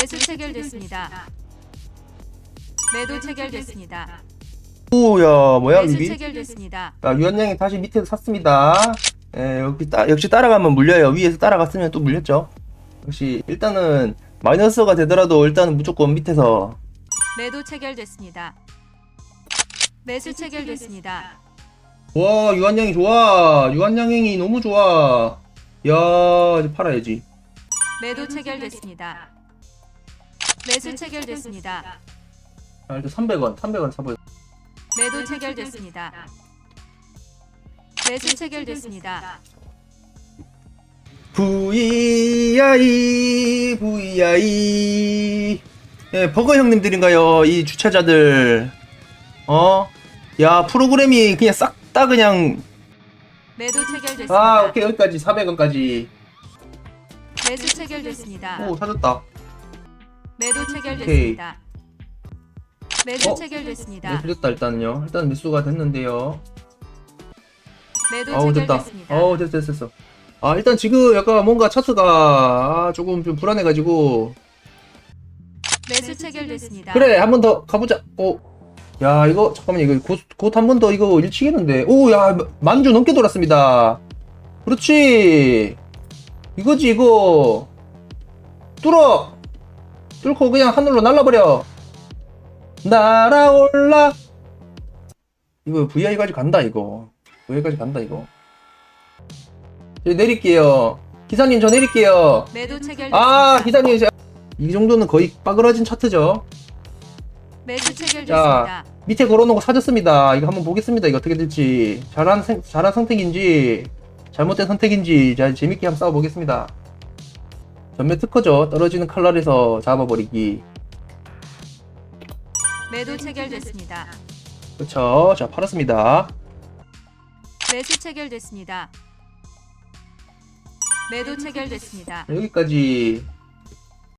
매수 체결됐습니다. 매도 체결됐습니다. 오야 뭐야 매수 위비? 체결됐습니다. 자 유한양이 다시 밑에서 샀습니다. 예, 여기 따, 역시 따라가면 물려요. 위에서 따라갔으면 또 물렸죠. 역시 일단은 마이너스가 되더라도 일단은 무조건 밑에서 매도 체결됐습니다. 매수 체결됐습니다. 와 유한양이 좋아. 유한양이 너무 좋아. 야 이제 팔아야지. 매도 체결됐습니다. 매수 체결됐습니다. 자 일단 300원, 300원 사보요. 매도 체결됐습니다. 매수 체결됐습니다. VI VI 예, 버거 형님들인가요? 이 주차자들 어? 야 프로그램이 그냥 싹 다 그냥 매도 체결됐습니다. 아 오케이 여기까지 400원까지 매수 체결됐습니다. 오 사줬다 매도 체결됐습니다. 매수 어? 체결됐습니다. 네 풀렸다 일단은요. 일단 매수가 됐는데요. 매도 아우 됐다. 체결됐습니다. 어우 됐어 됐어 됐어. 아 일단 지금 약간 뭔가 차트가 아, 조금 좀 불안해가지고. 매수 체결됐습니다. 그래 한 번 더 가보자. 오 야 이거 잠깐만 이거 곧한번 더 이거 일치겠는데. 오야 만주 넘게 돌았습니다. 그렇지. 이거지 이거. 뚫어 뚫고 그냥 하늘로 날라버려 날아올라 이거 VI까지 간다 이거 VI까지 간다 이거 저 내릴게요 기사님 저 내릴게요 매도. 아 기사님 이 정도는 거의 빠그러진 차트죠 매수 체결됐습니다. 밑에 걸어놓은 거 사줬습니다. 이거 한번 보겠습니다. 이거 어떻게 될지. 잘한, 생- 잘한 선택인지, 잘못된 선택인지, 자, 재밌게 한번 싸워보겠습니다. 전매 특허죠. 떨어지는 칼날에서 잡아버리기. 매도 체결됐습니다. 그쵸. 자, 팔았습니다. 매수 체결됐습니다. 매도 체결됐습니다. 여기까지